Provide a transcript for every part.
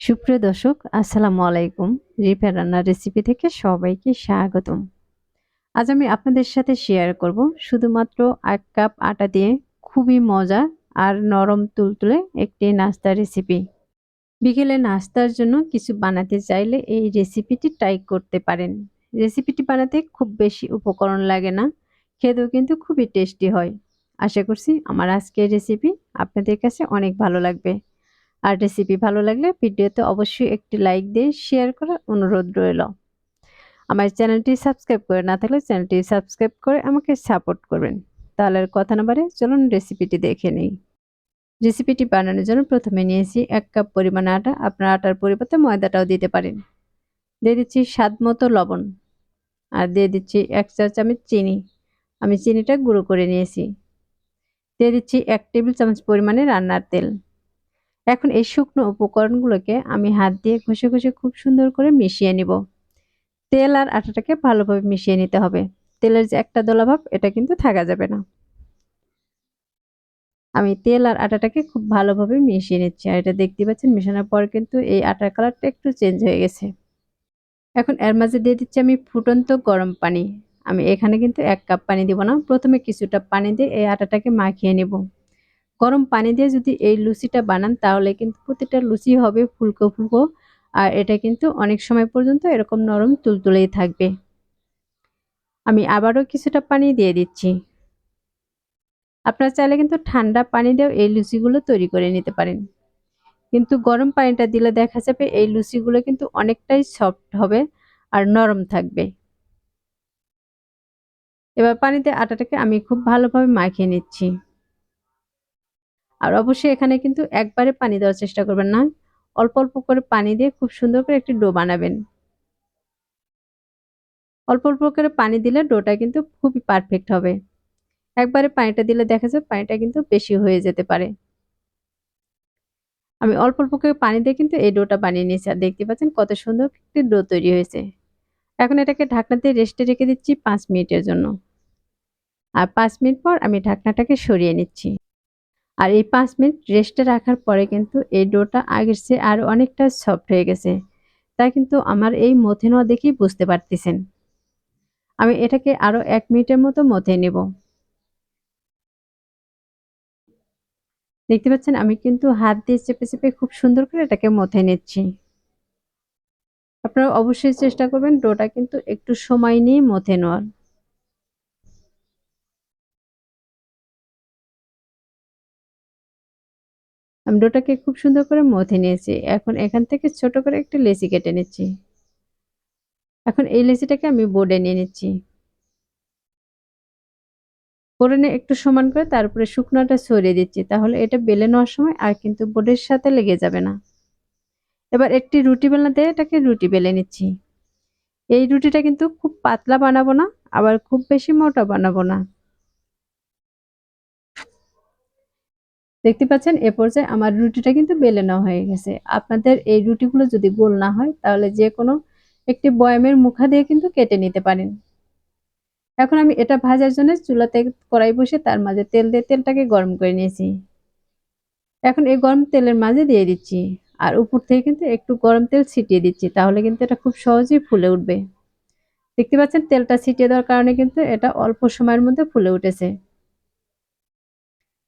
সুপ্রিয় দর্শক, আসসালামু আলাইকুম। রিপা রান্নার রেসিপি থেকে সবাইকে স্বাগতম। আজ আমি আপনাদের সাথে শেয়ার করব শুধুমাত্র এক কাপ আটা দিয়ে খুবই মজা আর নরম তুলতুলে একটি নাস্তার রেসিপি বিকেলে নাস্তার জন্য কিছু বানাতে চাইলে এই রেসিপিটি ট্রাই করতে পারেন। রেসিপিটি বানাতে খুব বেশি উপকরণ লাগে না, খেতেও কিন্তু খুবই টেস্টি হয়। আশা করছি আমার আজকের রেসিপি আপনাদের কাছে অনেক ভালো লাগবে। আর রেসিপি ভালো লাগলে ভিডিওতে অবশ্যই একটি লাইক দিয়ে শেয়ার করার অনুরোধ রইল। আমার চ্যানেলটি সাবস্ক্রাইব করে না থাকলে চ্যানেলটি সাবস্ক্রাইব করে আমাকে সাপোর্ট করবেন। তাহলে কথা না বারে চলুন রেসিপিটি দেখে নিই। রেসিপিটি বানানোর জন্য প্রথমে নিয়েছি এক কাপ পরিমাণ আটা। আপনার আটার পরিবর্তে ময়দাটাও দিতে পারেন। দিয়ে দিচ্ছি স্বাদ মতো লবণ। আর দিয়ে দিচ্ছি এক চা চামচ চিনি। আমি চিনিটা গুঁড়ো করে নিয়েছি। দিয়ে দিচ্ছি এক টেবিল চামচ পরিমাণে রান্নার তেল। এখন এই শুকনো উপকরণগুলোকে আমি হাত দিয়ে ঘষে ঘষে খুব সুন্দর করে মিশিয়ে নিব। তেল আর আটাটাকে ভালোভাবে মিশিয়ে নিতে হবে। তেলের যে একটা দোলাভাব এটা কিন্তু থাকা যাবে না। আমি তেল আর আটাটাকে খুব ভালোভাবে মিশিয়ে নিচ্ছি। আর এটা দেখতে পাচ্ছেন, মেশানোর পর কিন্তু এই আটার কালারটা একটু চেঞ্জ হয়ে গেছে। এখন এর মাঝে দিয়ে দিচ্ছি আমি ফুটন্ত গরম পানি। আমি এখানে কিন্তু এক কাপ পানি দিব না। প্রথমে কিছুটা পানি দিয়ে এই আটাটাকে মাখিয়ে নেব। গরম পানি দিয়ে যদি এই লুচিটা বানান, তাহলে কিন্তু প্রতিটা লুচি হবে ফুলকো ফুলকো। আর এটা কিন্তু অনেক সময় পর্যন্ত এরকম নরম তুলতুলেই থাকবে। আমি আবারও কিছুটা পানি দিয়ে দিচ্ছি। আপনারা চাইলে কিন্তু ঠান্ডা পানি দিয়েও এই লুচিগুলো তৈরি করে নিতে পারেন। কিন্তু গরম পানিটা দিলে দেখা যাবে এই লুচিগুলো কিন্তু অনেকটাই সফট হবে আর নরম থাকবে। এবার পানিতে আটাটাকে আমি খুব ভালোভাবে মাখিয়ে নিচ্ছি। আর অবশ্যই এখানে কিন্তু একবারে পানি দেওয়ার চেষ্টা করবেন না। অল্প অল্প করে পানি দিয়ে খুব সুন্দর করে একটি ডো বানাবেন। অল্প অল্প করে পানি দিলে ডোটা কিন্তু খুবই পারফেক্ট হবে। একবারে পানিটা দিলে দেখা যায় পানিটা কিন্তু বেশি হয়ে যেতে পারে। আমি অল্প অল্প করে পানি দিয়ে কিন্তু এই ডোটা বানিয়ে নিয়েছি আর দেখতে পাচ্ছেন কত সুন্দর একটি ডো তৈরি হয়েছে। এখন এটাকে ঢাকনাতে রেস্টে রেখে দিচ্ছি পাঁচ মিনিটের জন্য। আর পাঁচ মিনিট পর আমি ঢাকনাটাকে সরিয়ে নিচ্ছি। আর এই পাঁচ মিনিট রেস্টে রাখার পরে কিন্তু এই ডোটা আগের চেয়ে আরও অনেকটা সফট হয়ে গেছে। তা কিন্তু আমার এই মথে নেওয়া দেখেই বুঝতে পারতেছেন। আমি এটাকে আরও এক মিনিটের মতো মথে নেব। দেখতে পাচ্ছেন, আমি কিন্তু হাত দিয়ে চেপে চেপে খুব সুন্দর করে এটাকে মথে নিচ্ছি। আপনারা অবশ্যই চেষ্টা করবেন ডোটা কিন্তু একটু সময় নিয়ে মথে নেওয়ার। আমি ডোটাকে খুব সুন্দর করে মথে নিয়েছি। এখন এখান থেকে ছোট করে একটু লেচি কেটে নিচ্ছি। এখন এই লেচিটাকে আমি বোর্ডে নিয়ে নিচ্ছি। নিয়ে একটু সমান করে তারপরে শুকনোটা ছড়িয়ে দিচ্ছি। তাহলে এটা বেলে নেওয়ার সময় আর কিন্তু বোর্ডের সাথে লেগে যাবে না। এবার একটি রুটি দিয়ে এটাকে রুটি বেলে নিচ্ছি। এই রুটিটা কিন্তু খুব পাতলা বানাবো না, আবার খুব বেশি মোটা বানাবো না। দেখতে পাচ্ছেন, এ পর্যায়ে আমার রুটিটা কিন্তু বেলে নেওয়া হয়ে গেছে। আপনাদের এই রুটিগুলো যদি গোল না হয়, তাহলে যে কোনো একটি বয়ামের মুখা দিয়ে কিন্তু কেটে নিতে পারেন। এখন আমি এটা ভাজার জন্য চুলাতে কড়াই বসে তার মাঝে তেল দিয়ে তেলটাকে গরম করে নিয়েছি। এখন এই গরম তেলের মাঝে দিয়ে দিচ্ছি। আর উপর থেকে কিন্তু একটু গরম তেল ছিটিয়ে দিচ্ছি, তাহলে কিন্তু এটা খুব সহজেই ফুলে উঠবে। দেখতে পাচ্ছেন, তেলটা ছিটিয়ে দেওয়ার কারণে কিন্তু এটা অল্প সময়ের মধ্যে ফুলে উঠেছে।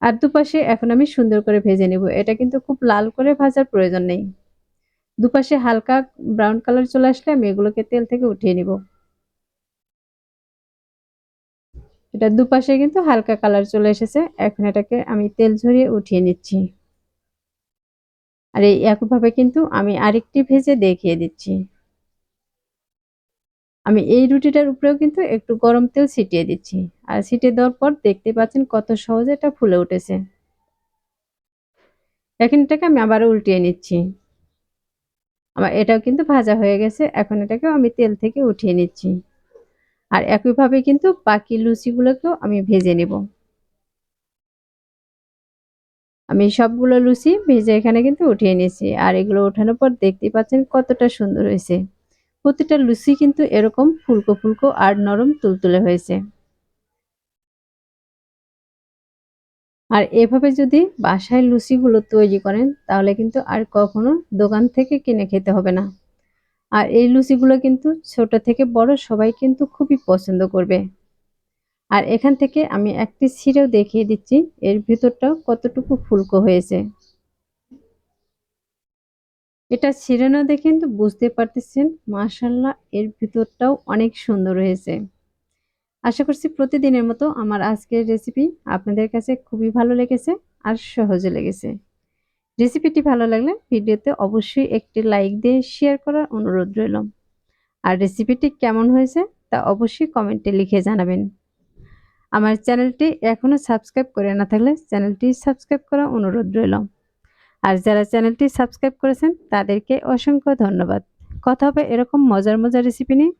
আর দুপাশে এখন আমি সুন্দর করে ভেজে নেব। এটা কিন্তু খুব লাল করে ভাজার প্রয়োজন নেই। দুপাশে হালকা ব্রাউন কালার চলে আসলে আমি এগুলোকে তেল থেকে উঠিয়ে নিব। এটা দুপাশে কিন্তু হালকা কালার চলে এসেছে। এখন এটাকে আমি তেল ঝরিয়ে উঠিয়ে নিচ্ছি। আর এই একভাবে কিন্তু আমি আরেকটি ভেজে দেখিয়ে দিচ্ছি। আমি এই রুটিটার উপরেও কিন্তু একটু গরম তেল ছিটিয়ে দিচ্ছি। আর ছিটিয়ে দেওয়ার পর দেখতে পাচ্ছেন কত সহজে এটা ফুলে উঠেছে। এখন এটাকে আমি আবার উল্টিয়ে নিচ্ছি। আমার এটাও কিন্তু ভাজা হয়ে গেছে, এখন এটাকে আমি তেল থেকে উঠিয়ে নিচ্ছি। আর একইভাবে কিন্তু বাকি লুচিগুলোকেও আমি ভেজে নেব। আমি সবগুলো লুচি ভেজে এখানে কিন্তু উঠিয়ে নিয়েছি। আর এগুলো ওঠানোর পর দেখতে পাচ্ছেন কতটা সুন্দর হয়েছে। প্রতিটা লুচি কিন্তু এরকম ফুলকো ফুলকো আর নরম তুলতুলে হয়েছে। আর এভাবে যদি বাসায় লুচিগুলো তৈরি করেন, তাহলে কিন্তু আর কখনো দোকান থেকে কিনে খেতে হবে না। আর এই লুচিগুলো কিন্তু ছোট থেকে বড় সবাই কিন্তু খুবই পছন্দ করবে। আর এখান থেকে আমি একটি ছিঁড়েও দেখিয়ে দিচ্ছি, এর ভিতরটাও কতটুকু ফুলকো হয়েছে। এটা ছিঁড়ে না দেখে কিন্তু বুঝতে পারতেছেন মাশাল্লাহ এর ভিতরটাও অনেক সুন্দর হয়েছে। আশা করছি প্রতিদিনের মতো আমার আজকের রেসিপি আপনাদের কাছে খুবই ভালো লেগেছে আর সহজে লেগেছে। রেসিপিটি ভালো লাগলে ভিডিওতে অবশ্যই একটি লাইক দিয়ে শেয়ার করার অনুরোধ রইল। আর রেসিপিটি কেমন হয়েছে তা অবশ্যই কমেন্টে লিখে জানাবেন। আমার চ্যানেলটি এখনও সাবস্ক্রাইব করে না থাকলে চ্যানেলটি সাবস্ক্রাইব করা অনুরোধ রইল। আর যারা চ্যানেলটি সাবস্ক্রাইব করেছেন, তাদেরকে অসংখ্য ধন্যবাদ। কথা হবে এরকম মজার মজার রেসিপি নিয়ে।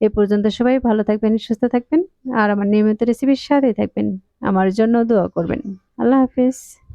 এ পর্যন্ত সবাই ভালো থাকবেন, সুস্থ থাকবেন। আর আমার নিয়মিত রেসিপির সাথেই থাকবেন। আমার জন্য দোয়া করবেন। আল্লাহ হাফিজ।